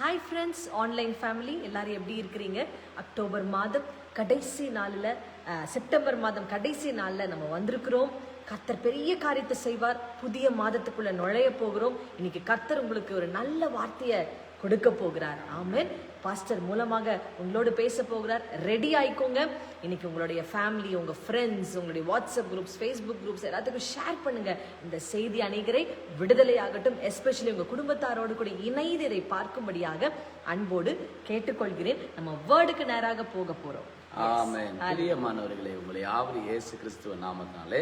Hi friends online family எல்லாரும் எப்படி இருக்கிறீங்க? அக்டோபர் மாதம் கடைசி நாளில் செப்டம்பர் மாதம் கடைசி நாளில் நம்ம வந்திருக்கிறோம். கர்த்தர் பெரிய காரியத்தை செய்வார். புதிய மாதத்துக்குள்ளே நுழைய போகிறோம். இன்னைக்கு கர்த்தர் உங்களுக்கு ஒரு நல்ல வார்த்தையை கொடுக்க போகிறார். ஆமென். பாஸ்டர் மூலமாக உங்களோடு பேச போகிறார். ரெடி ஆயிக்கோங்க. இன்னைக்கு உங்களுடைய ஃபேமிலி உங்க ஃப்ரெண்ட்ஸ் உங்களுடைய வாட்ஸ்அப் குரூப்ஸ் ஃபேஸ்புக் குரூப்ஸ் எல்லாத்துக்கும் ஷேர் பண்ணுங்க. இந்த செய்தி அநேகரை விடுதலையாகட்டும் எஸ்பெஷலி உங்க குடும்பத்தாரோடு கூட இணைந்து இதை பார்க்கும்படியாக அன்போடு கேட்டுக்கொள்கிறேன். நம்ம வேர்டுக்கு நேராக போக போறோம். ஆமென். பிரியமானவர்களே உங்களை யாவது இயேசு கிறிஸ்துவ நாமத்தினாலே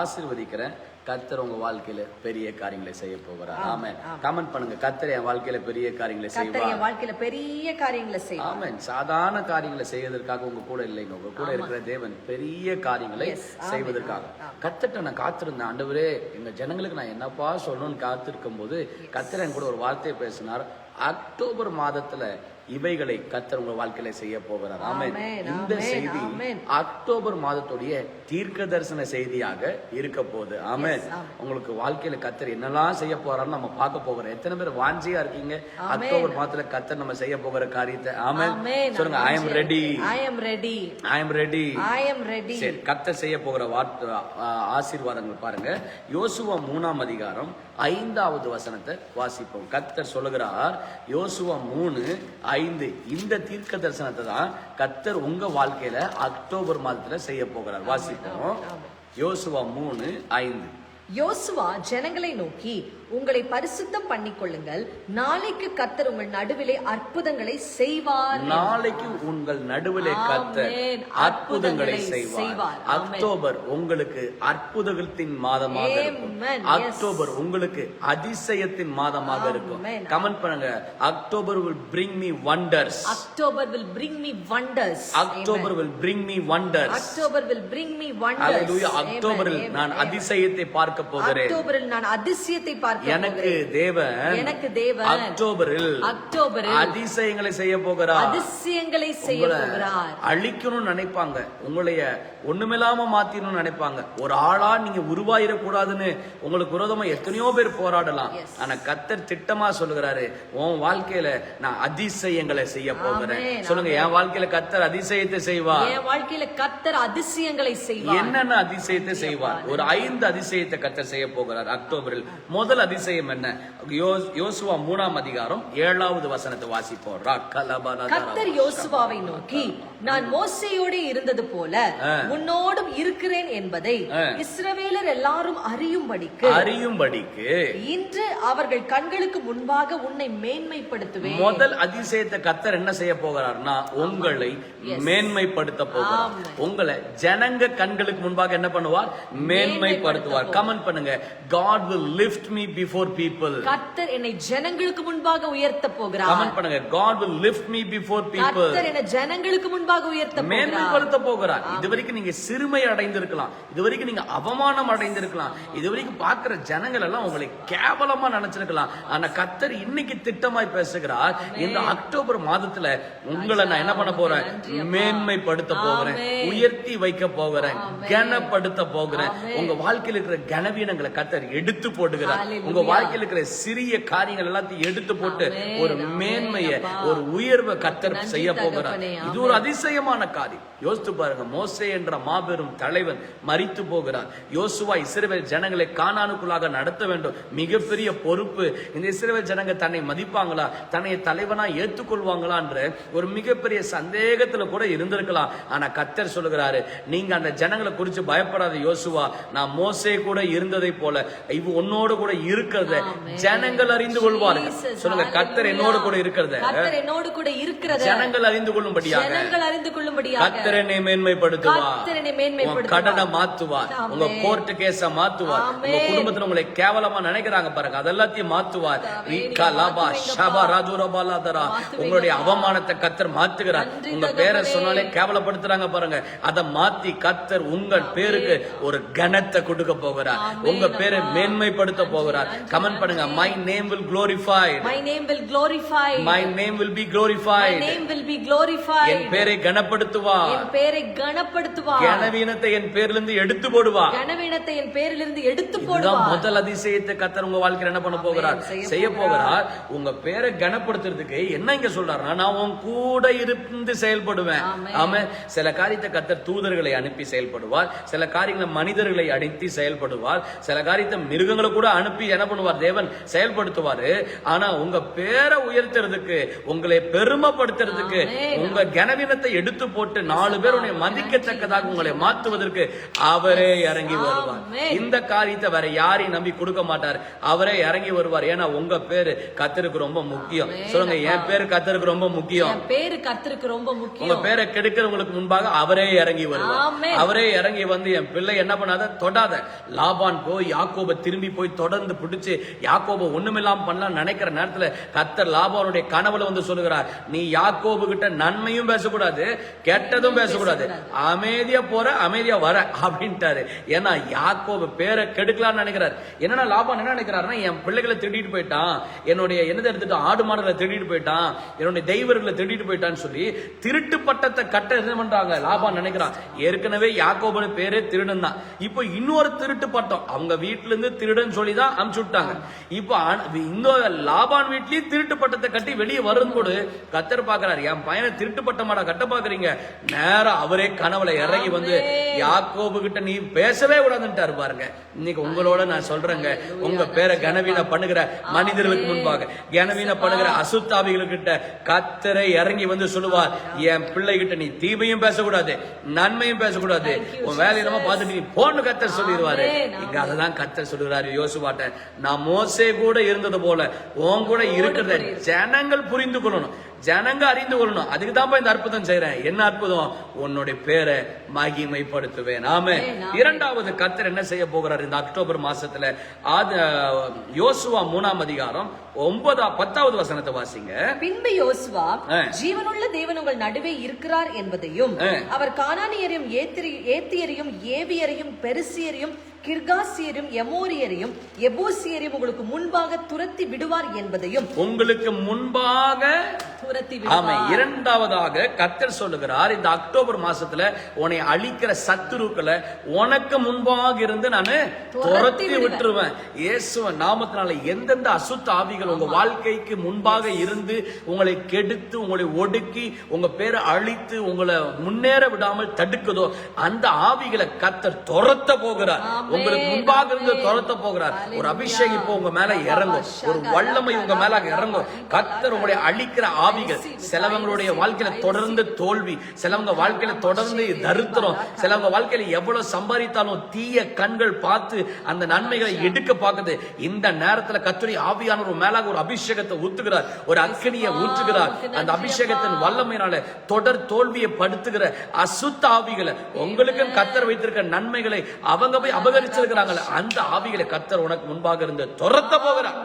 ஆசீர்வதிக்கிறேன். கர்த்தர் உங்க வாழ்க்கையில பெரிய காரியங்களை செய்ய போகிறார். ஆமென். கமெண்ட் பண்ணுங்க. கர்த்தர் என் வாழ்க்கையில பெரிய காரியங்களை செய்வார் என் வாழ்க்கையில பெரிய காரியங்களை செய்வார். ஆமென். சாதாரண காரியங்களை செய்வதற்காக உங்க கூட இல்லைங்க. உங்க கூட இருக்கிற தேவன் பெரிய காரியங்களை. செய்வதற்காக. கர்த்தர்ட்ட நான் காத்திருந்தேன். ஆண்டவரே எங்க ஜனங்களுக்கு நான் என்னப்பா சொல்லணும்னு காத்திருக்கும் போது கர்த்தர் என் கூட ஒரு வார்த்தையை பேசினார். அக்டோபர் மாதத்துல இவைகளை கர்த்தர் உங்க வாழ்க்கையில செய்ய போகிறார். ஆமென், இந்த செய்தி. அக்டோபர் மாதத்துடைய தீர்க்க தரிசன செய்தியாக இருக்க போகுது. ஆமென். உங்களுக்கு வாழ்க்கையில கத்தர் என்னெல்லாம் செய்ய போறான்னு நம்ம பார்க்க போகிறோம். எத்தனை பேர் வாஞ்சியா இருக்கீங்க? அக்டோபர் மாதத்துல கத்தர் நம்ம செய்ய போகிற காரியத்தை. ஆமென். சொல்லுங்க I am ready I am ready. I am ready I am ready. சரி கத்தர் செய்ய போகிற வார்த்தை ஆசீர்வாதங்கள் பாருங்க. யோசுவா மூணாம் அதிகாரம் ஐந்தாவது வசனத்தை வாசிப்போம். கத்தர் சொல்லுகிறார் யோசுவா மூணு ஐந்து. இந்த தீர்க்க தரிசனத்தை தான் கத்தர் உங்க வாழ்க்கையில அக்டோபர் மாதத்துல செய்ய போகிறார். வாசிப்போம். யோசுவா மூணு ஐந்து. யோசுவா ஜனங்களை நோக்கி உங்களை பரிசுத்தம் பண்ணிக்கொள்ளுங்கள். நாளைக்கு கர்த்தர் உங்கள் நடுவிலே அற்புதங்களை செய்வார். நாளைக்கு உங்கள் நடுவிலே கத்தர். அற்புதங்களை செய்வார். அக்டோபர் உங்களுக்கு அற்புதத்தின் மாதமாக இருக்கும். அக்டோபர் உங்களுக்கு அதிசயத்தின் மாதமாக இருக்கும். கமெண்ட் பண்ணுங்க. October will bring me wonders. October will bring me wonders. October will bring me wonders. October will bring me wonders. Hallelujah. அக்டோபரில். நான். அதிசயத்தை பார்க்க போகிறேன். அக்டோபரில் நான் அதிசயத்தை பார்க்க எனக்கு. தேவன் எனக்கு தேவன் அக்டோபரில் அக்டோபரில் அதிசயங்களை செய்ய போகிறார். அதிசயங்களை செய்ய போகிறார். அழிக்கணும்னு நினைப்பாங்க. உங்களைய ஒண்ணுமில்லாம மாத்திரணும்னு நினைப்பாங்க. ஒரு ஆளா நீங்க உருவாயிடக்கூடாதுன்னு உங்களுக்கு விரோதமா எத்தனையோ பேர் போராடலாம். ஆனா கத்தர் திட்டமா சொல்லுகிறாரு உன் வாழ்க்கையில நான் அதிசயங்களை செய்ய போகிறேன். சொல்லுங்க என் வாழ்க்கையில கத்தர் அதிசயத்தை செய்வார். என் வாழ்க்கையில கர்த்தர் அதிசயங்களை செய்வார். என்னென்ன அதிசயத்தை செய்வார்? ஒரு ஐந்து அதிசயத்தை கத்தர் செய்ய போகிறார் அக்டோபரில். முதல் அதிசயம் என்ன? யோசுவா மூணாம் அதிகாரம் ஏழாவது வசனத்தை வாசிப்போம். கர்த்தர் யோசுவாவை நோக்கி நான் மோசையோடு இருந்தது போல உன்னோடும் இருக்கிறேன் என்பதை இஸ்ரவேலர் எல்லாரும் அறியும்படிக்கு அறியும்படிக்கு இன்று அவர்கள் கண்களுக்கு முன்பாக உன்னை மேன்மைப்படுத்துவேன். முதல் அதிசயத்தை கத்தர் என்ன செய்ய போகிறார்னா உங்களை மேன்மைப்படுத்த போகிறார். உங்களை ஜனங்க கண்களுக்கு முன்பாக என்ன பண்ணுவார்? மேன்மைப்படுத்துவார். கமெண்ட் பண்ணுங்க. God will lift me before people. கர்த்தர் என்னை ஜனங்களுக்கு முன்பாக உயர்த்த போகிறார். கமெண்ட் பண்ணுங்க. God will lift me before people. கர்த்தர் என்னை ஜனங்களுக்கு முன்பாக உயர்த்த போகிறார். மேன்மைப்படுத்த போகிறார். இதுவரைக்கும் நீங்க சிறுமை அடைந்திருக்கலாம். இதுவரைக்கும் நீங்க அவமானம் அடைந்திருக்கலாம். இதுவரைக்கும் பார்க்கிற ஜனங்கள் எல்லாம் உங்களை கேவலமா நினைச்சிருக்கலாம். ஆனா கத்தர் இன்னைக்கு திட்டமாய் பேசுகிறார். இந்த அக்டோபர் மாதத்துல உங்களை நான் என்ன பண்ண போறேன்? மேன்மைப்படுத்த போகிறேன். உயர்த்தி வைக்க போகிறேன். கனப்படுத்த போகிறேன். உங்க வாழ்க்கையில் இருக்கிற கனவீனங்களை கத்தர் எடுத்து போடுகிறார். உங்க வாழ்க்கையில் இருக்கிற சிறிய காரியங்கள் எல்லாத்தையும் எடுத்து போட்டு. ஒரு மேன்மைய. ஒரு உயர்வை கத்தர் செய்ய போகிறார். இது ஒரு அதிசயமான காரியம். யோசித்து பாருங்க மோசே என்ற மாபெரும் தலைவன் மரித்து போகிறார். யோசுவா இஸ்ரவேல் ஜனங்களை கானானுக்குள்ளாக நடத்த வேண்டும். மிகப்பெரிய பொறுப்பு. இந்த இஸ்ரவேல் ஜனங்க தன்னை மதிப்பாங்களா? தன்னை தலைவனா ஏத்துக்கொள்வாங்களா என்ற ஒரு மிகப்பெரிய சந்தேகத்துல கூட இருந்திருக்கலாம். ஆனா கத்தர் சொல்லுகிறாரு நீங்க அந்த ஜனங்களை குறித்து பயப்படாத யோசுவா நான் மோசே கூட இருந்ததை போல இவ் உன்னோடு கூட இருக்கிறத. ஜனங்கள் அறிந்து கொள்வார்கள் சொல்லுங்க கத்தர். என்னோடு கூட இருக்கிறத கர்த்தர் என்னோடு கூட இருக்கிறத ஜனங்கள் அறிந்து கொள்ளும்படியாக ஜனங்கள் அறிந்து கொள்ளும்படியாக கத்தர் என்னை மேன்மைப்படுத்துவார் கர்த்தர் என்னை மேன்மைப்படுத்துவார். கடனை மாத்துவார். உங்க கோர்ட் கேஸ மாத்துவார். உங்க குடும்பத்துல உங்களை கேவலமா நினைக்கிறாங்க பாருங்க அதெல்லாத்தையும் மாத்துவார் ரீகா லாபா. ஷபா ராதுர பாலாதரா மாத்துவீங்கப்பா. உங்களுடைய அவமானத்தை கத்தர் மாத்துகிறார் உங்க பேரை. சொன்னாலே கேவலப்படுத்துறாங்க பாருங்க அதை மாத்தி கத்தர் உங்கள் பேருக்கு ஒரு கனத்தை கொடுக்க போகிறார் உங்க பேரை. மேன்மைப்படுத்த போகிறார் கமெண்ட் பண்ணுங்க. My name will glorified. My name will glorify. My name will be My glorified name will be glorified. என் பேரை கனப்படுத்துவார். என் பேரை கனப்படுத்துவா கனவீனத்தை என் பேரிலிருந்து எடுத்து போடுவா கனவீனத்தை என் பேரிலிருந்து எடுத்து போடுவா முதல் அதிசயத்தை கத்தர் உங்க வாழ்க்கையில என்ன பண்ண போகிறார்? செய்ய போகிறார். உங்க பேரை கனப்படுத்துறதுக்கு என்ன இங்க சொல்றாருன்னா நான் உன் கூட இருந்து செயல்படுவேன். ஆமா சில காரியத்தை கத்தர் தூதர்களை அனுப்பி செயல்படுவார். சில காரியங்களை மனிதர்களை அனுப்பி செயல்படுவார். சில காரியத்தை மிருகங்களை கூட அனுப்பி என்ன பண்ணுவார்? தேவன் செயல்படுத்துவாரு. ஆனா உங்க பேரை உயர்த்துறதுக்கு உங்களை பெருமைப்படுத்துறதுக்கு. உங்க கனவீனத்தை எடுத்து போட்டு நாலு பேர் உன்னை மதிக்கத்தக்கதாக உங்களை மாத்துவதற்கு அவரே இறங்கி வருவார். இந்த காரியத்தை வேற யாரையும் நம்பி கொடுக்க மாட்டார். அவரே இறங்கி வருவார். ஏன்னா உங்க பேரு கத்தருக்கு ரொம்ப முக்கியம். சொல்லுங்க என் பேரு கத்தருக்கு ரொம்ப முக்கியம். என் பேரு கர்த்தருக்கு ரொம்ப உங்க முக்கியம் பேரை கெடுக்கிறவங்களுக்கு முன்பாக அவரே இறங்கி வருவார். அவரே இறங்கி வந்து என் பிள்ளை என்ன பண்ணாத தொடாத. லாபான் போய் யாக்கோப திரும்பி போய் தொடர்ந்து பிடிச்சி யாக்கோபு ஒண்ணுமில்லாம பண்ணலாம் நினைக்கிற நேரத்துல கத்தர் லாபானுடைய கனவுல வந்து சொல்லுகிறார். நீ யாக்கோபு கிட்ட நன்மையும் பேசக்கூடாது கெட்டதும் பேசக்கூடாது. அமைதியா போற அமைதியா வர அப்படின்ட்டாரு. ஏன்னா யாக்கோபு பேரை கெடுக்கலாம்னு நினைக்கிறார். என்னன்னா லாபான் என்ன நினைக்கிறாருன்னா என் பிள்ளைகளை திருடிட்டு போயிட்டான். என்னுடைய என்னதை எடுத்துட்டு ஆடு மாடுகளை திருடிட்டு போயிட்டான். என்னுடைய தெய்வர்களை திருடிட்டு போயிட்டான்னு சொல்லி திருட்டு பட்டத்தை கட்ட என்ன பண்றாங்க? லாபான் நினைக்கிறான். ஏற்கனவே யாக்கோபு பேரே திருடன் தான் இப்போ இன்னொரு திருட்டு பட்டம். அவங்க வீட்டுல இருந்து திருடன் சொல்லி தான் விட்டாங்க. இப்போ இன்னொரு லாபான் வீட்லயும் திருட்டு பட்டத்தை கட்டி வெளியே வரும் போது கத்தர் பாக்குறாரு என் பையனை திருட்டு பட்டமாடா கட்ட பாக்குறீங்க நேரா அவரே கனவுல இறங்கி வந்து யாக்கோபு கிட்ட நீ பேசவே கூடாதுன்ட்டாரு பாருங்க. இன்னைக்கு உங்களோட நான் சொல்றேங்க. உங்க பேரை கனவீன பண்ணுகிற மனிதர்களுக்கு முன்பாக கனவீன பண்ணுகிற அசுத்தாவிகளுக்கிட்ட கத்தரை இறங்கி வந்து சொல்லுவார் என் பிள்ளை கிட்ட நீ தீமையும் பேசக்கூடாது நன்மையும் பேசக்கூடாது. உன் வேலையை நம்ம பார்த்துட்டு நீ போன்னு கத்தர் சொல்லிடுவாரு. இங்க அததான் கத்தர் சொல்லுகிறாரு யோசுவாட்ட. நான் மோசே கூட இருந்தது போல உன் கூட இருக்கிறத ஜனங்கள் புரிந்து கொள்ளணும். ஜனங்க அறிந்து கொள்ளணும். அதுக்கு தான் இந்த அற்புதம் செய்றேன். என்ன அற்புதம்? உன்னுடைய பேரை மகிமைப்படுத்துவேன். ஆமே இரண்டாவது கத்தர் என்ன செய்ய போகிறார் இந்த அக்டோபர் மாசத்துல? ஆது யோசுவா மூணாம் அதிகாரம் ஒன்பதா பத்தாவது வசனத்தை வாசிங்க. பின்பு யோசுவா. ஜீவனுள்ள தேவன் உங்கள் நடுவே இருக்கிறார் என்பதையும். அவர் கானானியரையும் ஏத்தியரையும் ஏவியரையும் பெருசியரையும் கிர்காசியரையும் எமோரியரையும் எபூசியரையும் உங்களுக்கு முன்பாக துரத்தி விடுவார் என்பதையும் உங்களுக்கு முன்பாக துரத்தி ஆமா இரண்டாவதாக கத்தர் சொல்லுகிறார் இந்த அக்டோபர் மாசத்துல உன்னை அழிக்கிற சத்துருக்களை உனக்கு முன்பாக இருந்து நானு துரத்தி விட்டுருவேன். இயேசுவ நாமத்தினால எந்தெந்த அசுத்த ஆவிகள் உங்க வாழ்க்கைக்கு முன்பாக இருந்து உங்களை கெடுத்து உங்களை ஒடுக்கி உங்க பேரை அழித்து உங்களை முன்னேற விடாமல் தடுக்குதோ அந்த ஆவிகளை கத்தர் துரத்த போகிறார். உங்களுக்கு முன்பாக இருந்து. துரத்த போகிறார். ஒரு அபிஷேகம் இப்போ உங்க மேல இறங்கும். ஒரு வல்லமை உங்க மேல இறங்கும். கத்தர் உங்களுடைய அழிக்கிற ஆவிகள். சிலவங்களுடைய வாழ்க்கையில தொடர்ந்து தோல்வி சிலவங்க வாழ்க்கையில தொடர்ந்து தரித்திரம். சிலவங்க வாழ்க்கையில எவ்வளவு சம்பாதித்தாலும் தீய கண்கள் பார்த்து அந்த நன்மைகளை எடுக்க பார்க்குது. இந்த நேரத்துல கத்துரி ஆவியானவர் உங்க மேலாக ஒரு அபிஷேகத்தை ஊத்துகிறார் ஒரு அக்கினியை ஊற்றுகிறார். அந்த அபிஷேகத்தின் வல்லமையினால தொடர் தோல்வியை படுத்துகிற அசுத்த ஆவிகளை உங்களுக்கும் கத்தர் வைத்திருக்கிற நன்மைகளை அவங்க போய் அபகரிச்சிருக்கிறாங்களே அந்த ஆவிகளை கத்தர் உனக்கு முன்பாக இருந்து துரத்த போகிறார்.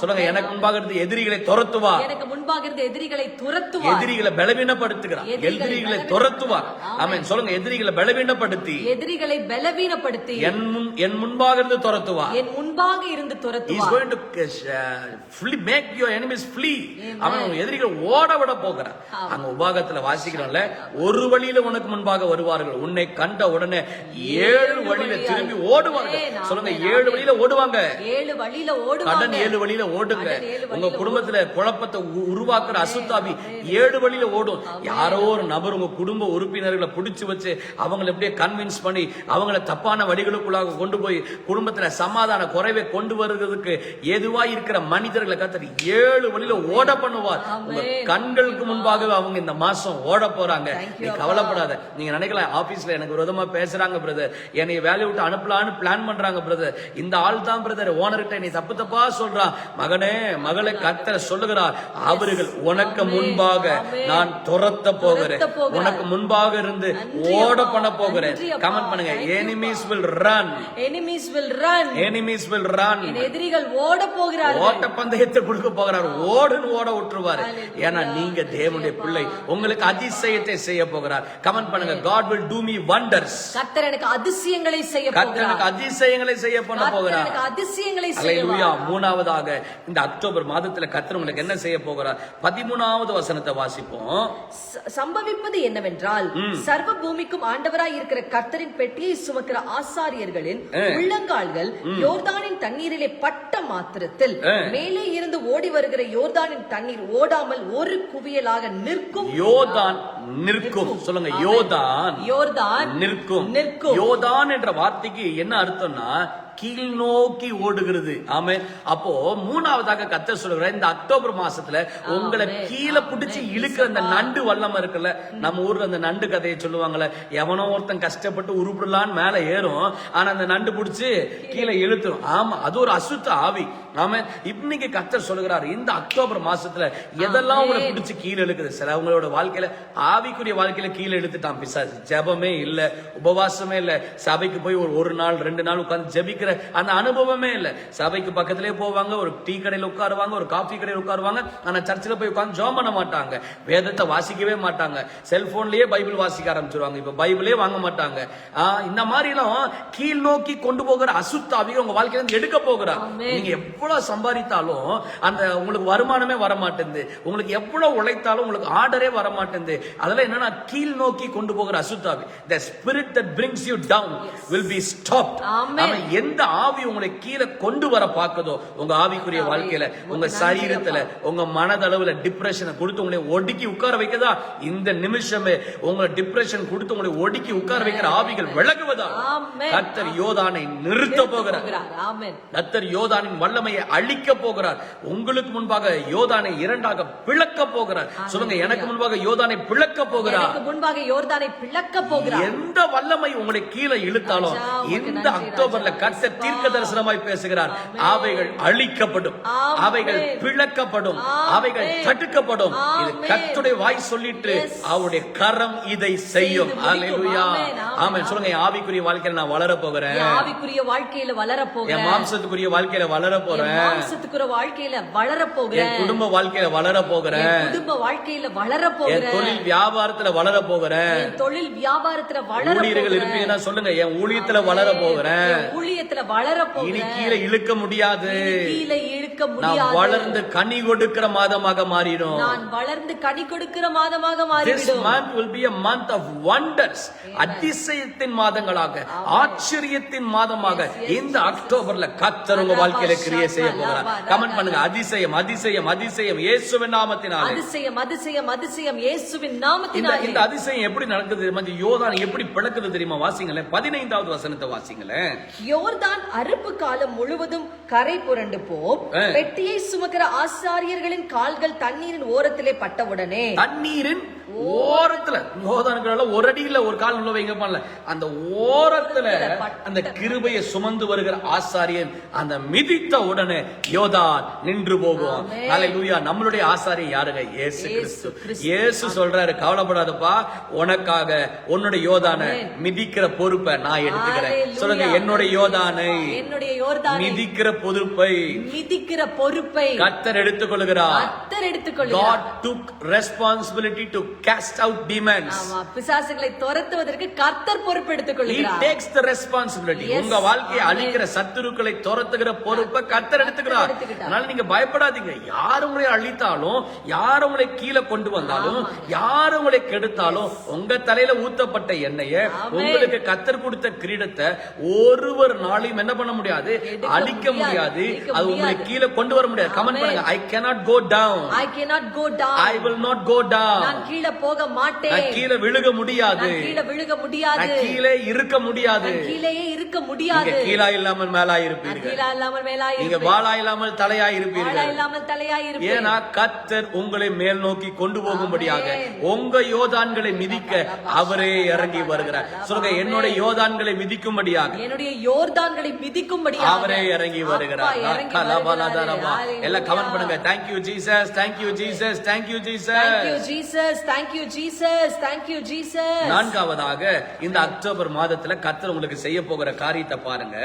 சொல்லுங்க எனக்கு முன்பாக இருந்து எதிரிகளை துரத்துவா எனக்கு முன்பாக இருந்த எதிரிகளை துரத்துவார். எதிரிகளை பலவீனப்படுத்துகிறார். எதிரிகளை துரத்துவார். ஆமென். சொல்லுங்க எதிரிகளை பலவீனப்படுத்தி. எதிரிகளை பலவீனப்படுத்தி. என் முன் என் முன்பாக இருந்து துரத்துவா என் முன்பாக இருந்து He's துரத்துவார் going to uh, flee, make your enemies flee. அவன் எதிரிகள் ஓட விட போகிறான். அங்க உபாகத்துல வாசிக்கிறோம்ல ஒரு வழியில உனக்கு முன்பாக வருவார்கள். உன்னை கண்ட உடனே ஏழு வழியில திரும்பி ஆமென், சொல்லுங்க ஏழு வழியில ஓடுவாங்க. ஏழு வழியில கடன் ஓடுவாங்க ஏழு வழியில ஓடுங்க. கடன் உங்க குடும்பத்துல குழப்பத்தை உருவாக்குற அசுத்தாவி ஏழு வழியில ஓடும். யாரோ ஒரு நபர் உங்க குடும்ப உறுப்பினர்களை பிடிச்சு வச்சு அவங்களை எப்படியே கன்வின்ஸ் பண்ணி அவங்கள தப்பான வழிகளுக்குள்ளாக கொண்டு போய் குடும்பத்துல சமாதான குறைவை கொண்டு வருகிறதுக்கு எதுவா இருக்கிற மனிதர்களை கத்தர் ஏழு வழியில ஓட பண்ணுவார். உங்க கண்களுக்கு முன்பாகவே அவங்க இந்த மாசம் ஓட போறாங்க. நீ கவலைப்படாத. நீங்க நினைக்கலாம் ஆபீஸ்ல எனக்கு விரோதமா பேசுறாங்க பிரதர் என்னை வேலையை விட்டு அனுப்பலான்னு பிளான் பண்றாங்க பிரதர் இந்த ஆள் தான் பிரதர் ஓனர்கிட்ட நீ தப்பு தப்பா சொல்றான் மகனே மகளை கத்தர் சொல்லுகிறார். அவர் மாபெருகள் உனக்கு. முன்பாக. நான் துரத்த போகிறேன். போகிறார். உனக்கு முன்பாக இருந்து ஓட. பண்ண போகிறேன். கமெண்ட் பண்ணுங்க. Enemies will run enemies will run enemies will run எதிரிகள் ஓட போகிறார்கள். ஓட்ட பந்தயத்தை கொடுக்க போகிறார். ஓடுன்னு ஓட விட்டுருவாரு. ஏன்னா நீங்க தேவனுடைய பிள்ளை. உங்களுக்கு அதிசயத்தை செய்ய போகிறார். கமெண்ட் பண்ணுங்க. God will do me wonders கர்த்தர் எனக்கு அதிசயங்களை செய்ய போகிறார் எனக்கு அதிசயங்களை செய்ய பண்ண போகிறார். அதிசயங்களை செய்ய மூணாவதாக இந்த அக்டோபர் மாதத்துல கர்த்தர் உங்களுக்கு என்ன செய்ய போகிறார்? பதிமூணாவது வசனத்தை வாசிப்போம். சம்பவிப்பது என்னவென்றால் சர்வ பூமிக்கும் ஆண்டவராய் இருக்கிற கர்த்தரின் பெட்டியை சுமக்கிற ஆசாரியர்களின் உள்ளங்கால்கள் யோர்தானின் தண்ணீரிலே பட்ட மாத்திரத்தில் மேலே இருந்து ஓடி வருகிற யோர்தானின் தண்ணீர் ஓடாமல் ஒரு குவியலாக நிற்கும். யோதான் நிற்கும். சொல்லுங்க யோதான் யோர்தான் நிற்கும். நிற்கும். யோதான் என்ற வார்த்தைக்கு என்ன அர்த்தம்னா கீழ் நோக்கி ஓடுகிறது. ஆமே அப்போ மூணாவதாக கத்த சொல்லுகிற இந்த அக்டோபர் மாசத்துல உங்களை. கீழே புடிச்சு. இழுக்கிற அந்த நண்டு வல்லம் இருக்குல்ல நம்ம ஊர்ல அந்த நண்டு கதையை சொல்லுவாங்கல்ல எவனோ ஒருத்தன் கஷ்டப்பட்டு உருப்பிடலான்னு மேல ஏறும் ஆனா அந்த நண்டு புடிச்சு கீழே இழுத்துரும். ஆமா அது ஒரு அசுத்த ஆவி. ஆமா இன்னைக்கு கத்தர் சொல்லுகிறார் இந்த அக்டோபர் மாசத்துல எதெல்லாம் உங்களை. பிடிச்சு கீழே இழுக்குது? சிலவங்களோட வாழ்க்கையில ஆவிக்குரிய வாழ்க்கையில கீழே இழுத்துட்டான் பிசாசு. ஜெபமே இல்ல உபவாசமே இல்ல. சபைக்கு போய் ஒரு ஒரு நாள் ரெண்டு நாள் உட்கார்ந்து ஜெபிக்கிற அந்த அனுபவமே இல்ல. சபைக்கு பக்கத்திலே போவாங்க ஒரு டீ கடையில உட்காருவாங்க ஒரு காஃபி கடையில உட்காருவாங்க ஆனா சர்ச்சில் போய் உட்கார்ந்து ஜெபம் பண்ண மாட்டாங்க. வேதத்தை வாசிக்கவே மாட்டாங்க. செல்போன்லயே பைபிள் வாசிக்க ஆரம்பிச்சிருவாங்க. இப்ப பைபிளே வாங்க மாட்டாங்க. இந்த மாதிரி எல்லாம் கீழ் நோக்கி கொண்டு போகிற அசுத்தாவியை உங்க வாழ்க்கையில இருந்து எடுக்க போகிறார் ஆமென். நீங்க எவ்வளவு சம்பாதித்தாலும் அந்த உங்களுக்கு வருமானமே வர மாட்டேங்குது உங்களுக்கு எவ்வளவு உழைத்தாலும் உங்களுக்கு ஆர்டரே வர மாட்டேங்குது அதெல்லாம் என்னன்னா கீழ் நோக்கி கொண்டு போகிற அசுத்தாவி the spirit that brings you down will be stopped. Amen. எந்த ஆவி உங்களை கீழே கொண்டு வர பார்க்குதோ உங்க ஆவிக்குரிய வாழ்க்கையில உங்க சரீரத்துல உங்க மனதளவுல டிப்ரெஷனை கொடுத்து உங்களை ஒடுக்கி உட்கார வைக்கதா? இந்த நிமிஷமே உங்களை டிப்ரெஷன் கொடுத்து உங்களை ஒடுக்கி உட்கார வைக்கிற ஆவிகள் விலகுவதா. கர்த்தர் யோதானை நிறுத்த போகிறார். கர்த்தர் யோதானின் வல்லமையை அழிக்க போகிறார். உங்களுக்கு முன்பாக யோதானை இரண்டாக பிளக்க போகிறார். சொல்லுங்க எனக்கு முன்பாக யோதானை பிளக்க போகிறார். முன்பாக யோர்தானை பிளக்க போகிறார். எந்த வல்லமை உங்களை கீழே இழுத்தாலும் இந்த அக்டோபர்ல ராஜா. கர்த்தர் தீர்க்க தரிசனமாய் பேசுகிறார். அவைகள் அழிக்கப்படும். அவைகள் பிளக்கப்படும். அவைகள் தடுக்கப்படும் இது ஆமென். கர்த்தருடைய வாய் சொல்லிட்டு. அவருடைய கரம் இதை செய்யும். ஆமென் சொல்லுங்க ஆவிக்குரிய வாழ்க்கையில நான் வளர போகிறேன் ஆவிக்குரிய வாழ்க்கையில வளர போகிறேன் மாம்சத்துக்குரிய வாழ்க்கையில வளர போறேன் மாம்சத்துக்குரிய வாழ்க்கையில வளர போகிறேன் குடும்ப வாழ்க்கையில வளர போகிறேன் குடும்ப வாழ்க்கையில வளர போகிறேன் தொழில் வியாபாரத்துல வளர போகிறேன் தொழில் வியாபாரத்துல வளர ஊழியர்கள் இருப்பீங்கன்னா சொல்லுங்க என் ஊழியத்துல வளர போகிறேன் என் ஊழியத்துல வளர இனி போகிறேன் கீழே இழுக்க முடியாது. கீழே இழுக்க நான் முடியாது. வளர்ந்து கனி கொடுக்கிற மாதமாக மாறிடும். நான் வளர்ந்து கனி கொடுக்கிற மாதமாக This மாறிவிடும் month will be a month of wonders. அதிசயத்தின் மாதங்களாக ஆச்சரியத்தின் மாதமாக இந்த அக்டோபர்ல கத்தர் உங்க வாழ்க்கையில கிரியை செய்ய போகிறார். கமெண்ட் பண்ணுங்க. அதிசயம் அதிசயம் அதிசயம். இயேசுவின் நாமத்தினாலே. அதிசயம் அதிசயம் அதிசயம். இயேசுவின் நாமத்தினாலே. இந்த அதிசயம் எப்படி நடக்குது தெரியுமா? யோதான் எப்படி பிளக்குது தெரியுமா? வாசிங்களேன் பதினைந்தாவது வசனத்தை வாசிங்களேன். யோர்தான் அறுப்பு காலம் முழுவதும் கரை புரண்டு போம். பெட்டியை சுமக்கிற ஆசாரியர்களின் கால்கள் தண்ணீரின் ஓரத்திலே பட்டவுடனே தண்ணீரின் ஓரத்துல யோதானுக்குள்ள ஒரு அடியில ஒரு கால் உள்ள வைங்க பண்ணல அந்த ஓரத்துல அந்த கிருபையை சுமந்து வருகிற ஆசாரியன் அந்த மிதித்த உடனே யோதான் நின்று போகும். ஹalleluya நம்மளுடைய ஆசாரியன் யாருங்க இயேசு கிறிஸ்து. இயேசு சொல்றாரு கவலைப்படாதப்பா உனக்காக உன்னுடைய யோதான. மிதிக்கிற பொறுப்பை நான் எடுத்துக்கிறேன். சொல்லுங்க என்னுடைய யோதானை என்னுடைய யோர்தானை மிதிக்கிற பொறுப்பை மிதிக்கிற பொறுப்பை கத்தர் எடுத்துக்கொள்கிறார் கத்தர் எடுத்துக்கொள்கிறார் God took responsibility to cast out demons. ஆமா பிசாசுகளை துரத்துவதற்கு கர்த்தர் பொறுப்பு He எடுத்துக்கொள்கிறார் takes the responsibility. உங்க வாழ்க்கையை. அழிக்கிற சத்துருக்களை துரத்துகிற பொறுப்பை கத்தர் எடுத்துக்கிறார். அதனால நீங்க பயப்படாதீங்க யார் உங்களை அழித்தாலும் யார் உங்களை கீழே கொண்டு வந்தாலும் யார் உங்களை கெடுத்தாலும் உங்க தலையில ஊத்தப்பட்ட எண்ணெய. உங்களுக்கு கத்தர் கொடுத்த கிரீடத்தை ஒருவர் நாளையும் என்ன பண்ண முடியாது அழிக்க முடியாது. அது உங்களை முடியாது. கீழே கொண்டு வர முடியாது. கமெண்ட். பண்ணுங்க. ஐ cannot go down. I cannot go down. I will not go down. நான் கீழே போக மாட்டேன். நான் கீழே விழுக முடியாது. நான் கீழே விழுக முடியாது. நான் கீழே இருக்க முடியாது. நான் கீழேயே இருக்க நீங்க முடியாது. கீழா இல்லாமல் மேலா இருப்பீர்கள் கீழா இல்லாமல் மேலா நீங்க இருப்பேன் வாளா இல்லாமல் தலையா இருப்பீர்கள் இல்லாமல் தலையா இருப்பேன் ஏன்னா கத்தர் உங்களை மேல் நோக்கி கொண்டு போகும்படியாக. உங்க யோதான்களை மிதிக்க அவரே இறங்கி வருகிறார். சொல்லுங்க என்னோட யோதான்களை மிதிக்கும்படியாக என்னுடைய யோர்தான்களை மிதிக்கும்படியாக அவரே இறங்கி வருகிறார். வருகிறாரு. எல்லாம் கமெண்ட் பண்ணுங்க thank you Jesus thank you Jesus thank you Thank you, Jesus Jesus. Thank you, Jesus. Thank you, Jesus. நான்காவதாக இந்த அக்டோபர் மாதத்துல கர்த்தர் உங்களுக்கு செய்ய போகிற காரியத்தை பாருங்க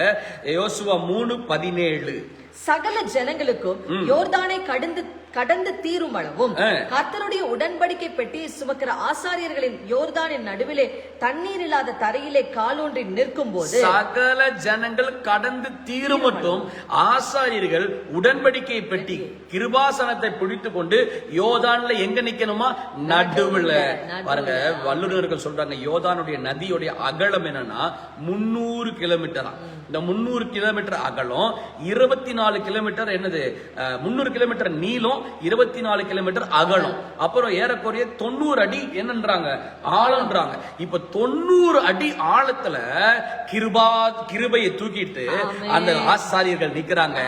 யோசுவா மூணு பதினேழு சகல ஜனங்களுக்கும் யோர்தானை கடந்து கடந்து தீரும் அளவும். கர்த்தருடைய உடன்படிக்கை பெட்டியை சுமக்கிற ஆசாரியர்களின் யோர்தானின் நடுவிலே தண்ணீர் இல்லாத தரையிலே காலூன்றி நிற்கும் போது சகல ஜனங்கள் கடந்து தீரும் மட்டும் ஆசாரியர்கள் உடன்படிக்கை பெட்டி கிருபாசனத்தை பிடித்து கொண்டு யோதான்ல எங்க நிக்கணுமா நடுவுல நடுவுல. பாருங்க வல்லுநர்கள் சொல்றாங்க யோதானுடைய நதியுடைய அகலம் என்னன்னா முன்னூறு கிலோமீட்டரா இந்த முன்னூறு கிலோமீட்டர் அகலம் இருபத்தி நாலு கிலோமீட்டர் என்னது? முன்னூறு கிலோமீட்டர் நீளம் இருபத்தி நாலு கிலோமீட்டர் அகலம். அப்புறம் ஏறக்குறைய தொண்ணூறு அடி என்னன்றாங்க? ஆழம்ன்றாங்க. இப்ப தொண்ணூறு அடி ஆழத்துல கிருபா கிருபையை தூக்கிட்டு. அந்த ஆசாரியர்கள் நிக்கிறாங்க.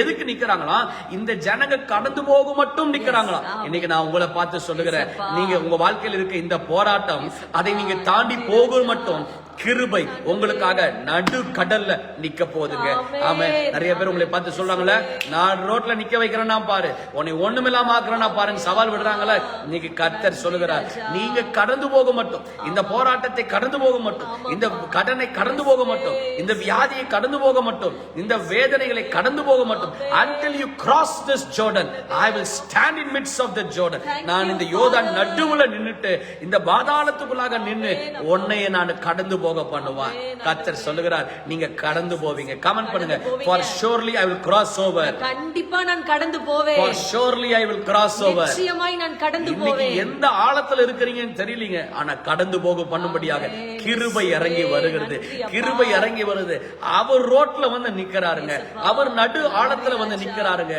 எதுக்கு நிக்கிறாங்களா இந்த ஜனங்க கடந்து போக மட்டும் நிக்கிறாங்களா. இன்னைக்கு நான் உங்களை பார்த்து சொல்லுகிறேன். நீங்க உங்க வாழ்க்கையில் இருக்க இந்த போராட்டம் அதை நீங்க தாண்டி போகும் மட்டும். கிருபை உங்களுக்காக நடு கடல்ல நிக்க போகுதுங்க. ஆமென். ஆமா நிறைய பேர் உங்களை பார்த்து சொல்றாங்கல்ல நான் ரோட்ல நிக்க வைக்கிறேன்னா பாரு. உன்னை ஒண்ணுமில்லாம ஆக்குறேன்னா பாருங்க சவால் விடுறாங்கல்ல. இன்னைக்கு கர்த்தர் சொல்லுகிறார் நீங்க கடந்து போக மட்டும் இந்த போராட்டத்தை கடந்து போக மட்டும் இந்த கடனை கடந்து போக மட்டும் இந்த வியாதியை கடந்து போக மட்டும் இந்த வேதனைகளை கடந்து போக மட்டும் until you cross this Jordan I will stand in midst of the Jordan. Thank நான் இந்த Father. நடுவுல நின்னுட்டு இந்த பாதாளத்துக்குள்ளாக நின்னு உன்னைய நான் கடந்து போக பண்ணுவான் கர்த்தர் சொல்லுகிறார் நீங்க கடந்து போவீங்க. கமெண்ட் பண்ணுங்க. for surely I will cross over. கண்டிப்பா நான் கடந்து போவேன். For surely I will cross over. நிச்சயமாய் நான் கடந்து போவேன். எந்த ஆழத்துல இருக்கிறீங்கன்னு தெரியலீங்க. ஆனா கடந்து போக பண்ணும்படியாக. கிருபை இறங்கி வருகிறது. கிருபை இறங்கி வருது. அவர் ரோட்ல வந்து நிக்கிறாருங்க. அவர் நடு ஆழத்துல வந்து நிக்கிறாருங்க.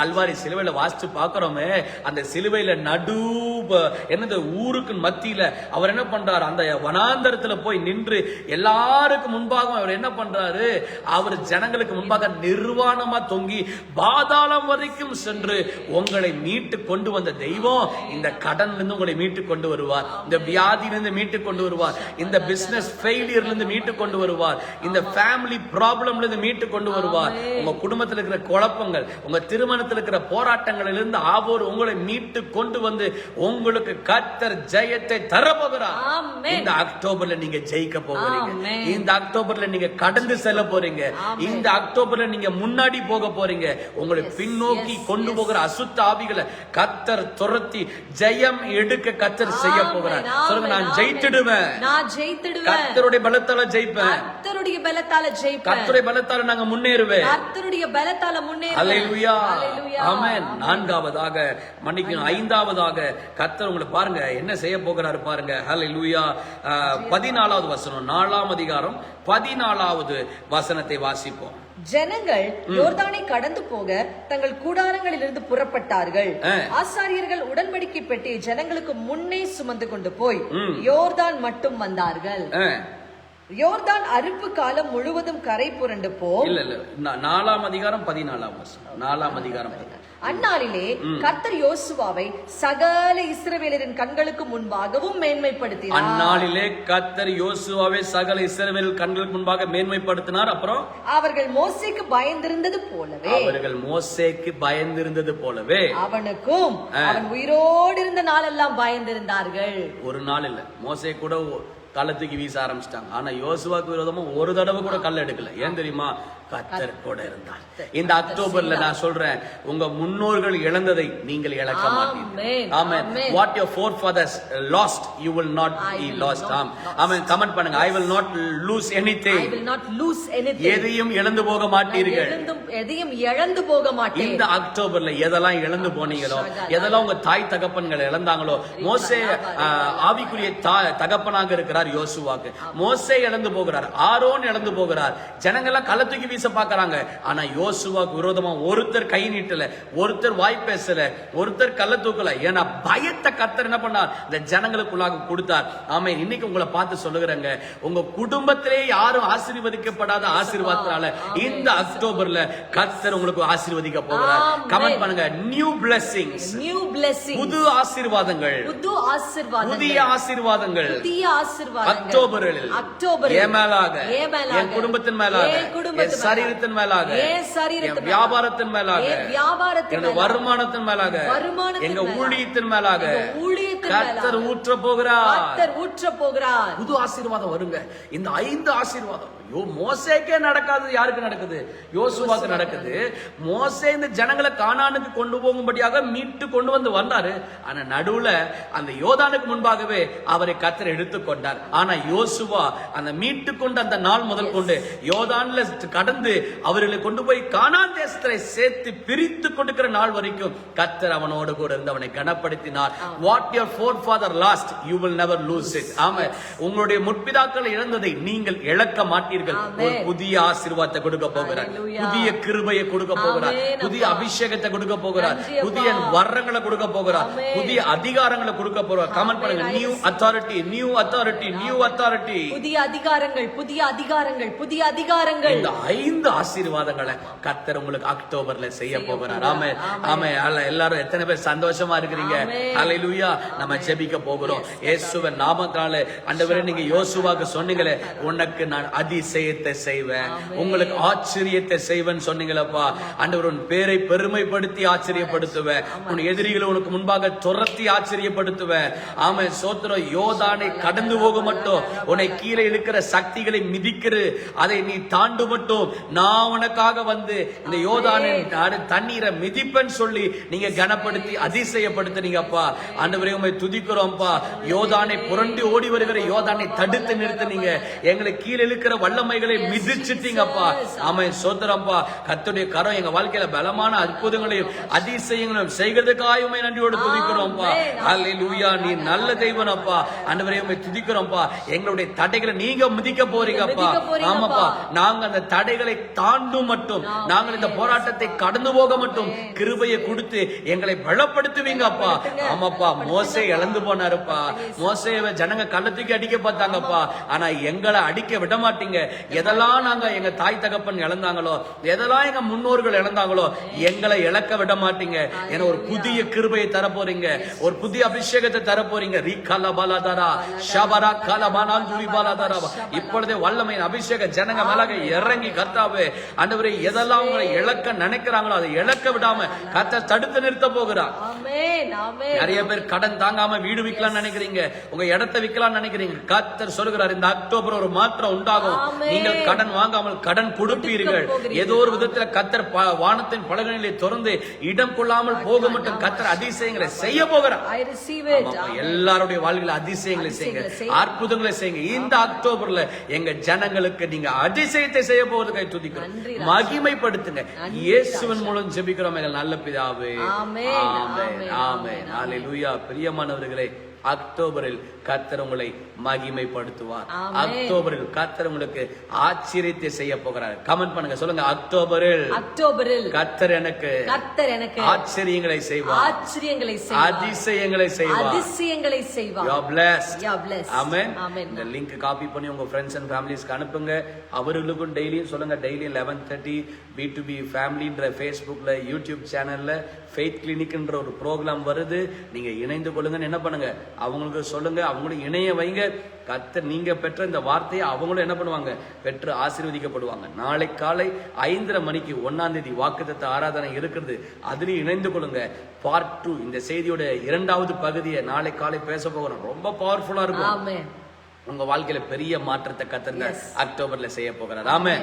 கல்வாரி சிலுவையில வாசிச்சு பாக்குறோமே அந்த சிலுவையில நடு என்னது ஊருக்கு மத்தியில அவர் என்ன பண்றாரு? அந்த வனாந்தரத்துல போய் நின்று எல்லாருக்கும் முன்பாக அவர் என்ன பண்றாரு? அவர் ஜனங்களுக்கு முன்பாக நிர்வாணமா தொங்கி பாதாளம் வரைக்கும் சென்று உங்களை மீட்டு கொண்டு வந்த தெய்வம் இந்த கடன்ல இருந்து உங்களை மீட்டு கொண்டு வருவார். இந்த வியாதியிலிருந்து மீட்டு கொண்டு வருவார். இந்த பிசினஸ் ஃபெயிலியர்ல இருந்து மீட்டு கொண்டு வருவார். இந்த ஃபேமிலி ப்ராப்ளம்ல இருந்து மீட்டு கொண்டு வருவார். உங்க குடும்பத்துல இருக்கிற குழப்பங்கள் உங்க திருமணத்துல இருக்கிற போராட்டங்களிலிருந்து இருந்து ஆவோர் உங்களை மீட்டு கொண்டு வந்து உங்களுக்கு கர்த்தர் ஜெயத்தை தர போகிறார் ஆமென். இந்த அக்டோபர்ல நீங்க ஜெயிக்க போகிறீங்க ஆமென். இந்த அக்டோபர்ல நீங்க கடந்து செல்ல போறீங்க. இந்த அக்டோபர்ல நீங்க முன்னாடி போக போறீங்க. உங்களை பின்னோக்கி கொண்டு. போகிற அசுத்த ஆவிகளை கத்தர் துரத்தி ஜெயம் எடுக்க கத்தர் செய்ய போகிறார். சொல்லுங்க நான். ஜெயித்திடுவேன். நான் ஜெயித்திடுவேன். கத்தருடைய பலத்தால ஜெயிப்பேன். கர்த்தருடைய பலத்தால ஜெயிப்பேன். கத்தருடைய பலத்தால நாங்க முன்னேறுவேன். கர்த்தருடைய பலத்தால முன்னேறுவேன். அல்லேலூயா. ஆமென் நான்காவதாக மன்னிக்கணும் ஐந்தாவதாக கர்த்தர் உங்களை பாருங்க. என்ன செய்ய போகிறாரு பாருங்க. ஹalleluya அஹ், பதினாலாவது வசனம் நாலாம் அதிகாரம் பதினாலாவது வசனத்தை வாசிப்போம். ஜனங்கள் யோர்தானை கடந்து போக தங்கள் கூடாரங்களிலிருந்து புறப்பட்டார்கள். ஆ. ஆசாரியர்கள் உடன்படிக்கை பெட்டி ஜனங்களுக்கு முன்னே சுமந்து கொண்டு போய் யோர்தான் மட்டும் வந்தார்கள். யோர்தான் அறுப்பு காலம் முழுவதும் கரை புரண்டு போம் இல்ல இல்ல நாலாம் அதிகாரம் பதினாலாம் வசனம். நாலாம் அதிகாரம் பதினாலாம். அந்நாளிலே கர்த்தர் யோசுவாவை சகல இஸ்ரவேலரின் கண்களுக்கு முன்பாகவும் மேன்மைப்படுத்தினார். அந்நாளிலே கத்தர் யோசுவாவை சகல இஸ்ரவேல் கண்களுக்கு முன்பாக மேன்மைப்படுத்தினார். அப்புறம்? அவர்கள் மோசேக்கு பயந்திருந்தது போலவே. அவர்கள் மோசேக்கு பயந்திருந்தது போலவே. அவனுக்கும் அவன் உயிரோடு இருந்த நாளெல்லாம் பயந்திருந்தார்கள். ஒரு நாள் இல்ல. மோசே கூட ஒ- கல்லை தூக்கி வீச ஆரம்பிச்சிட்டாங்க. ஆனா யோசுவாக்கு விரோதமா ஒரு தடவை கூட கல் எடுக்கல. ஏன் தெரியுமா? கத்தர் கூட இருந்தார். இந்த அக்டோபர்ல நான் சொல்றேன் உங்க முன்னோர்கள் இழந்ததை நீங்கள் இழக்க மாட்டீங்க amen. What your forefathers lost you will not be lost ஆம். ஆமென். கமெண்ட் பண்ணுங்க. I will not lose anything will not lose anything. எதையும் இழந்து போக மாட்டீர்கள். எதையும் இழந்து போக மாட்டேன். இந்த அக்டோபர்ல எதெல்லாம் இழந்து போனீங்களோ எதெல்லாம் உங்க தாய் தகப்பன்கள் இழந்தாங்களோ மோசே ஆவிக்குரிய தகப்பனாக இருக்கிறார் யோசுவாக்கு. மோசே இழந்து போகிறார். ஆரோன் இழந்து போகிறார். ஜனங்கள்லாம் களை தூக்கி வீச பாக்குறாங்க ஆனா யோசுவாக்கு விரோதமா ஒருத்தர் கை நீட்டல ஒருத்தர் வாய் பேசல ஒருத்தர் கள்ள தூக்கல. ஏன்னா பயத்தை கத்தர் என்ன பண்ணார்? இந்த ஜனங்களுக்குள்ளாக கொடுத்தார். ஆமே இன்னைக்கு உங்களை பார்த்து சொல்லுகிறேங்க. உங்க குடும்பத்திலே யாரும் ஆசீர்வதிக்கப்படாத ஆசீர்வாதத்தினால இந்த அக்டோபர்ல கத்தர் உங்களுக்கு ஆசீர்வதிக்க போகிறார். கமெண்ட் பண்ணுங்க. New blessings. நியூ blessing புது ஆசீர்வாதங்கள். புது ஆசீர்வாதங்கள். புதிய ஆசீர்வாதங்கள். புதிய ஆசீர்வாதங்கள். அக்டோபரில். அக்டோபரில். என் மேலாக. என் குடும்பத்தின் மேலாக. என் குடும்பத்தின் சரீரத்தின் மேலாக. என் வியாபாரத்தின் மேலாக. வியாபாரத்தின் வருமானத்தின் மேலாக. எங்க ஊழியத்தின் மேலாக. கர்த்தர் ஊற்ற போகிறார். ஊற்ற போகிறார். புது ஆசீர்வாதம் வருங்க. இந்த ஐந்து ஆசீர்வாதம். யோ மோசேக்கே நடக்காது யாருக்கு நடக்குது? யோசுவாக்கு நடக்குது. மோசே இந்த ஜனங்களை கானானுக்கு கொண்டு போகும்படியாக மீட்டு கொண்டு வந்து வந்தாரு. ஆனா நடுவுல அந்த யோதானுக்கு முன்பாகவே அவரை கத்தர் எடுத்துக்கொண்டார் ஆனா யோசுவா அந்த மீட்டு கொண்ட அந்த நாள் முதல் கொண்டு யோதான்ல கடந்து அவர்களை கொண்டு போய் கானான் தேசத்தை சேர்த்து பிரித்து கொடுக்கிற நாள் வரைக்கும் கத்தர் அவனோடு கூட இருந்து அவனை கனப்படுத்தினார். What your forefather lost you will never lose it ஆமா. உங்களுடைய முற்பிதாக்கள் இழந்ததை நீங்கள் இழக்க மாட்டீர்கள். ஒரு புதிய ஆசீர்வாதத்தை கொடுக்க போகிறார். புதிய கிருபையை கொடுக்க போகிறார். புதிய. அபிஷேகத்தை கொடுக்க போகிறார். புதிய வரங்களை கொடுக்க போகிறார். புதிய அதிகாரங்களை கொடுக்க போகிறார். கமெண்ட் பண்ணுங்க. New. Authority new authority new authority புதிய அதிகாரங்கள் புதிய அதிகாரங்கள் புதிய அதிகாரங்கள். இந்த ஐந்து ஆசீர்வாதங்களை கர்த்தர் உங்களுக்கு அக்டோபர்ல செய்ய போகிறார். ஆமே. ஆமே எல்லாரும் எத்தனை பேர் சந்தோஷமா இருக்கிறீங்க. ஹalleluya நம்ம ஜெபிக்க போகிறோம். இயேசுவின் நாமத்தால ஆண்டவரே நீங்க யோசுவாக்கு சொன்னீங்களே உனக்கு நான் அதிசயத்தை செய்வேன். உங்களுக்கு ஆச்சரியத்தை செய்வேன் சொன்னீங்களப்பா. ஆண்டவர் உன் பேரை பெருமைப்படுத்தி ஆச்சரியப்படுத்துவேன். உன் எதிரிகளை உனக்கு முன்பாக துரத்தி ஆச்சரியப்படுத்துவேன். ஆமே. சோத்திரம் யோதானை கடந்து போக மட்டும். உன்னை கீழே இருக்கிற சக்திகளை மிதிக்கிற. அதை நீ தாண்டு மட்டும். நான் உனக்காக வந்து இந்த யோதானை நாடு தண்ணீரை மிதிப்பேன்னு சொல்லி நீங்க கனப்படுத்தி அதிசயப்படுத்துனீங்கப்பா. ஆண்டவரே உண்மை துதிக்கிறோம்ப்பா. யோதானை புரண்டி ஓடி வருகிற யோதானை தடுத்து நிறுத்துனீங்க. எங்களை கீழே இருக்கிற வல்லமைகளை மிதிச்சிட்டீங்கப்பா. ஆமை சோதரம்ப்பா கர்த்தருடைய கரம் எங்க வாழ்க்கையில பலமான அற்புதங்களையும் அதிசயங்களையும் செய்கிறதுக்காக உண்மை நன்றியோடு துதிக்கிறோம்ப்பா அல்லேலூயா நீ நல்ல தெய்வனப்பா. ஆண்டவரே உண்மை துதிக்கிறோம்ப்பா எங்களுடைய தடைகளை நீங்க மிதிக்க போறீங்கப்பா. ஆமாப்பா. நாங்க அந்த தடைகளை தாண்டும் மட்டும். நாங்கள் இந்த போராட்டத்தை கடந்து போக மட்டும். கிருபையை கொடுத்து எங்களை பலப்படுத்துவீங்க அப்பா ஆமாப்பா. மோசே இழந்து போனாருப்பா. மோசேவை ஜனங்க கள்ளத்துக்கு அடிக்க பார்த்தாங்கப்பா. ஆனா எங்களை அடிக்க விட மாட்டீங்க. எதெல்லாம் நாங்க எங்க தாய் தகப்பன் இழந்தாங்களோ எதெல்லாம் எங்க முன்னோர்கள் இழந்தாங்களோ எங்களை இழக்க விட மாட்டீங்க. என ஒரு புதிய கிருபையை தர போறீங்க ஒரு புதிய அபிஷேகத்தை தர போறீங்க ரீகால பாலாதாரா ஷபரா கால பானாந்துரி பாலாதாரா இப்பொழுதே வல்லமையின் அபிஷேக ஜனங்க மேலாக இறங்கி கர்த்தாவே ஆண்டவரே எதெல்லாம் உங்களை இழக்க நினைக்கிறாங்களோ அதை இழக்க விடாம கர்த்தர் தடுத்து நிறுத்த போகிறார். ஆமென் நிறைய பேர் கடன் தாங்காம வீடு விற்கலாம் நினைக்கிறீங்க. உங்க இடத்தை விற்கலாம் நினைக்கிறீங்க. கர்த்தர் சொல்கிறார் இந்த அக்டோபர் ஒரு மாற்றம் உண்டாகும். நீங்கள் கடன் வாங்காமல் கடன் கொடுப்பீர்கள். ஏதோ ஒரு விதத்துல கத்தர் வானத்தின் பலகனிலே திறந்து இடம் கொள்ளாமல் போக மட்டும் கத்தர் அதிசயங்களை செய்ய போகிறார். எல்லாருடைய வாழ்க்கையில அதிசயங்களை செய்யுங்க. அற்புதங்களை செய்யுங்க. இந்த அக்டோபர்ல எங்க ஜனங்களுக்கு நீங்க அதிசயத்தை செய்ய போவதுக்கை நன்றி, துதிக்கிறோம். மகிமைப்படுத்துங்க. இயேசுவின் மூலம் ஜெபிக்கிறோம் எங்கள் நல்ல பிதாவே. ஆமென், ஆமென் ஆமென், ஆமென். ஹalleluya பிரியமானவர்களே அக்டோபரில் கர்த்தர் உங்களை மகிமைப்படுத்துவார். ஆமென். அக்டோபரில் கர்த்தர் உங்களுக்கு ஆச்சரியத்தை செய்ய போகிறார். கமெண்ட் பண்ணுங்க சொல்லுங்க அக்டோபரில் அக்டோபரில் கர்த்தர் எனக்கு கர்த்தர் எனக்கு ஆச்சரியங்களை செய்வார். ஆச்சரியங்களை செய்வார். அதிசயங்களை செய்வார். அதிசயங்களை செய்வார். Are blessed. You are blessed. Amen. Amen. இந்த லிங்க் காப்பி பண்ணி உங்க ஃப்ரெண்ட்ஸ் அண்ட் ஃபேமிலிஸ்க்கு அனுப்புங்க. அவர்களுக்கும் டெய்லியும் சொல்லுங்க. Daily eleven thirty P to P ஃபேமிலின்ற ஃபேஸ்புக்ல யூடியூப் சேனல்ல ஃபெய்த் கிளினிக்ன்ற ஒரு ப்ரோக்ராம் வருது. நீங்க இணைந்து கொள்ளுங்கன்னு என்ன பண்ணுங்க? அவங்களுக்கு சொல்லுங்க. அவங்களும் இணைய வைங்க. கத்த நீங்க பெற்ற இந்த வார்த்தையை அவங்களும் என்ன பண்ணுவாங்க? பெற்று ஆசீர்வதிக்கப்படுவாங்க. நாளை காலை ஐந்தரை மணிக்கு ஒன்னாம் தேதி வாக்குத்தத்த ஆராதனை இருக்கிறது. அதுலயும் இணைந்து கொள்ளுங்க. பார்ட் டூ இந்த செய்தியோட இரண்டாவது பகுதியை நாளை காலை பேச போகிறோம் ரொம்ப பவர்ஃபுல்லா இருக்கும். உங்க வாழ்க்கையில பெரிய மாற்றத்தை கத்தங்க Yes. அக்டோபர்ல செய்ய போகிறார். ஆமே.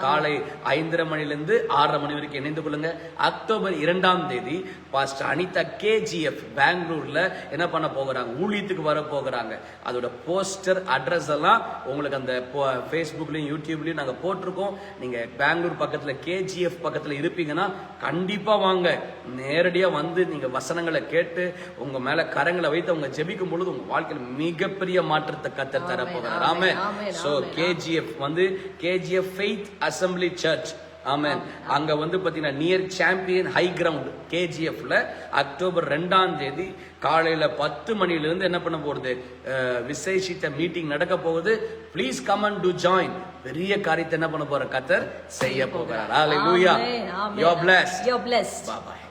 காலை ஐந்தரை மணிலிருந்து ஆறரை மணி வரைக்கும் இணைந்து கொள்ளுங்க. அக்டோபர் இரண்டாம் தேதி பாஸ்டர் அனிதா கேஜிஎஃப் பெங்களூர்ல என்ன பண்ண போகிறாங்க? ஊழியத்துக்கு வர போகிறாங்க. அதோட போஸ்டர் அட்ரஸ் எல்லாம் உங்களுக்கு அந்த ஃபேஸ்புக்லயும் யூடியூப்லயும் நாங்க போட்டிருக்கோம். நீங்க பெங்களூர் பக்கத்துல கேஜிஎஃப் பக்கத்துல இருப்பீங்கன்னா கண்டிப்பா வாங்க. நேரடியா வந்து நீங்க வசனங்களை கேட்டு உங்க மேல கரங்களை வைத்து அவங்க ஜெபிக்கும் பொழுது உங்க வாழ்க்கையில மிகப்பெரிய மாற்றத்தை கத்த தர Amen, போகிறார் amen, ஆமே amen, சோ amen, கேஜிஎஃப் வந்து KGF Faith Assembly Church amen. அங்க வந்து பாத்தீங்கன்னா நியர் சாம்பியன் ஹை கிரவுண்ட் கேஜிஎஃப்ல அக்டோபர் ரெண்டாம் தேதி காலையில பத்து மணில இருந்து என்ன பண்ண போறது? விசேஷித்த மீட்டிங் நடக்க போகுது. Please come and to join பெரிய காரியத்தை என்ன பண்ண போற? கத்தர் செய்ய போகிறார். ஹalleluya you are blessed. You are blessed. bye bye